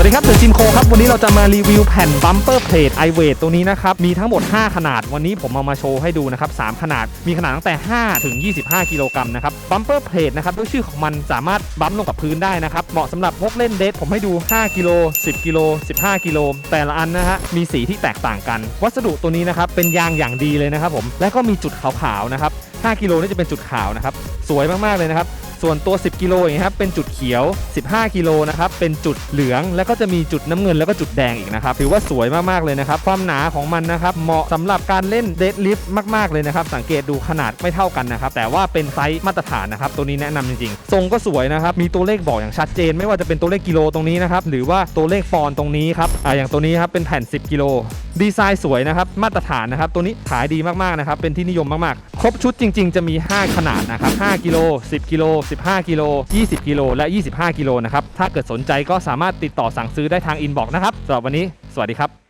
วัสดีครับเดอะจิมโคครับ วันนี้เราจะมารีวิวแผ่นบัมเปอร์เพลทไอเวทตัวนี้นะครับ มีทั้งหมด 5 ขนาด วันนี้ผมเอามาโชว์ให้ดูนะครับ 3 ขนาด มีขนาดตั้งแต่ 5 ถึง 25 กิโลกรัมนะครับ บัมเปอร์เพลทนะครับ ด้วยชื่อของมันสามารถบัมป์ลงกับพื้นได้นะครับ เหมาะสำหรับพวกเล่นเดทผมให้ดู 5 กิโล 10 กิโล 15 กิโล แต่ละอันนะฮะ มีสีที่แตกต่างกัน วัสดุตัวนี้นะครับ เป็นยางอย่างดีเลยนะครับผม และก็มีจุดขาวๆนะครับ 5 กิโลนี่จะเป็นจุดขาวนะครับ สวยมากๆเลยนะครับ ส่วนตัว 10 กิโลอย่างนี้ครับเป็นจุดเขียว 15 กิโลนะครับเป็นจุดเหลือง แล้วก็จะมีจุดน้ำเงินแล้วก็จุดแดงอีกนะครับถือว่าสวยมากๆเลยนะครับความหนาของมันนะครับเหมาะสำหรับการเล่นเดดลิฟต์มากๆเลยนะครับสังเกตดูขนาดไม่เท่ากันนะครับแต่ว่าเป็นไซส์มาตรฐานนะครับตัวนี้แนะนำจริงๆ ทรงก็สวยนะครับมีตัวเลขบอกอย่างชัดเจน ไม่ว่าจะเป็นตัวเลขกิโลตรงนี้นะครับหรือว่าตัวเลขปอนด์ตรงนี้ครับอ่าอย่างตัวนี้ครับเป็นแผ่น 10 กิโลดีไซน์สวยนะครับมาตรฐานนะครับตัวนี้ขายดีมากๆนะครับเป็นที่นิยมมากๆ ครบชุดจริง ๆ จะมี 5 ขนาดนะครับ5กิโล10 กิโล15 กิโล 20 กิโล และ 25 กิโลนะครับ ถ้าเกิดสนใจก็สามารถติดต่อสั่งซื้อได้ทางอินบ็อกซ์นะครับสำหรับวันนี้ สวัสดีครับ